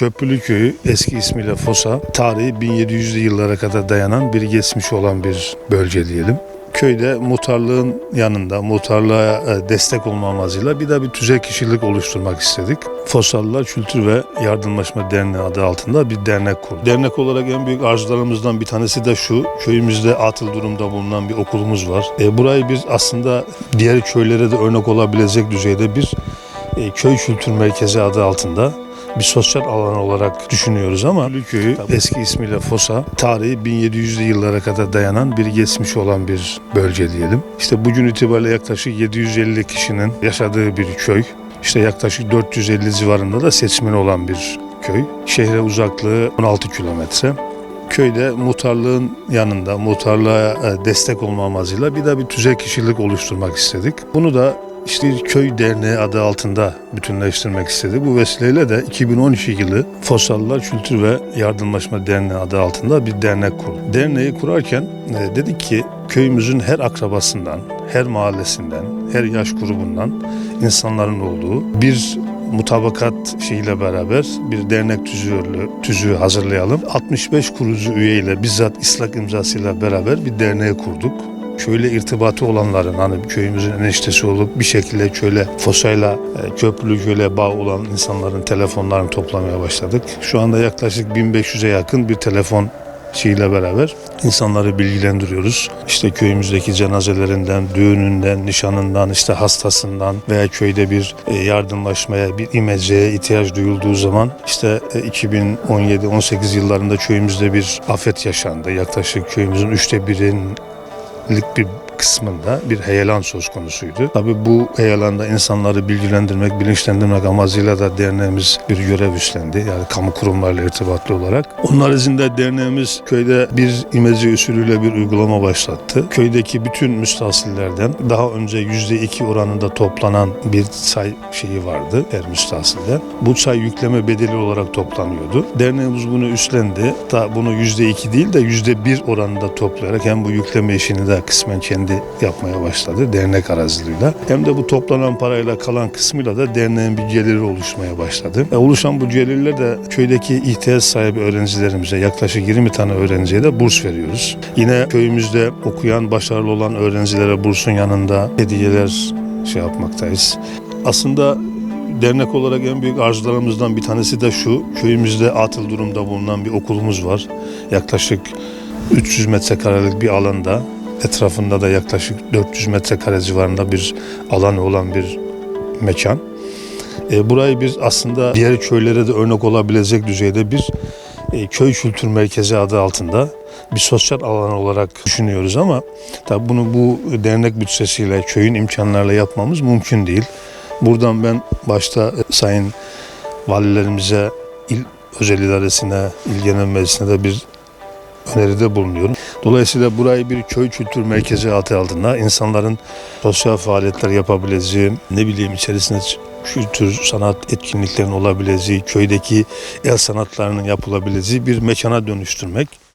Köprülü Köyü eski ismiyle Fosa, tarihi 1700'lü yıllara kadar dayanan bir geçmiş olan bir bölge diyelim. Köyde muhtarlığın yanında muhtarlığa e, destek olma amacıyla bir de bir tüzel kişilik oluşturmak istedik. Fosallılar Kültür ve Yardımlaşma Derneği adı altında bir dernek kurduk. Dernek olarak en büyük arzularımızdan bir tanesi de şu, köyümüzde atıl durumda bulunan bir okulumuz var. E, burayı biz aslında diğer köylere de örnek olabilecek düzeyde bir e, köy kültür merkezi adı altında bir sosyal alan olarak düşünüyoruz ama Köyü eski ismiyle Fosa, tarihi 1700'lü yıllara kadar dayanan bir geçmiş olan bir bölge diyelim. İşte bugün itibariyle yaklaşık 750 kişinin yaşadığı bir köy. İşte yaklaşık 450 civarında da seçmeni olan bir köy. Şehre uzaklığı 16 kilometre. Köyde muhtarlığın yanında muhtarlığa e, destek olma amacıyla bir de bir tüzel kişilik oluşturmak istedik. Bunu da işte köy derneği adı altında bütünleştirmek istedi. Bu vesileyle de 2012 yılı Fosallılar Kültür ve Yardımlaşma Derneği adı altında bir dernek kurdu. Derneği kurarken e, dedik ki köyümüzün her akrabasından, her mahallesinden, her yaş grubundan insanların olduğu bir mutabakat şeyiyle beraber bir dernek tüzüğü, tüzüğü hazırlayalım. 65 kurucu üyeyle bizzat ıslak imzasıyla beraber bir derneği kurduk köyle irtibatı olanların hani köyümüzün eniştesi olup bir şekilde köyle fosayla e, köprülü köyle bağ olan insanların telefonlarını toplamaya başladık. Şu anda yaklaşık 1500'e yakın bir telefon şeyiyle beraber insanları bilgilendiriyoruz. İşte köyümüzdeki cenazelerinden, düğününden, nişanından, işte hastasından veya köyde bir e, yardımlaşmaya, bir imeceye ihtiyaç duyulduğu zaman işte e, 2017-18 yıllarında köyümüzde bir afet yaşandı. Yaklaşık köyümüzün üçte birin lik bir kısmında bir heyelan söz konusuydu. Tabi bu heyelanda insanları bilgilendirmek, bilinçlendirmek amacıyla da derneğimiz bir görev üstlendi. Yani kamu kurumlarıyla irtibatlı olarak. Onun haricinde derneğimiz köyde bir imece usulüyle bir uygulama başlattı. Köydeki bütün müstahsillerden daha önce yüzde iki oranında toplanan bir say şeyi vardı her müstahsilden. Bu say yükleme bedeli olarak toplanıyordu. Derneğimiz bunu üstlendi. Da bunu yüzde iki değil de yüzde bir oranında toplayarak hem bu yükleme işini de kısmen kendi yapmaya başladı dernek aracılığıyla. Hem de bu toplanan parayla kalan kısmıyla da derneğin bir geliri oluşmaya başladı. E, oluşan bu gelirler de köydeki ihtiyaç sahibi öğrencilerimize yaklaşık 20 tane öğrenciye de burs veriyoruz. Yine köyümüzde okuyan, başarılı olan öğrencilere bursun yanında hediyeler şey yapmaktayız. Aslında dernek olarak en büyük arzularımızdan bir tanesi de şu. Köyümüzde atıl durumda bulunan bir okulumuz var. Yaklaşık 300 metrekarelik bir alanda etrafında da yaklaşık 400 metrekare civarında bir alanı olan bir mekan. E, burayı biz aslında diğer köylere de örnek olabilecek düzeyde bir e, köy kültür merkezi adı altında bir sosyal alan olarak düşünüyoruz ama tabi bunu bu dernek bütçesiyle köyün imkanlarıyla yapmamız mümkün değil. Buradan ben başta e, sayın valilerimize, il özel idaresine, il genel meclisine de bir öneride bulunuyorum. Dolayısıyla burayı bir köy kültür merkezi adı altında insanların sosyal faaliyetler yapabileceği, ne bileyim içerisinde kültür, sanat etkinliklerinin olabileceği, köydeki el sanatlarının yapılabileceği bir mekana dönüştürmek.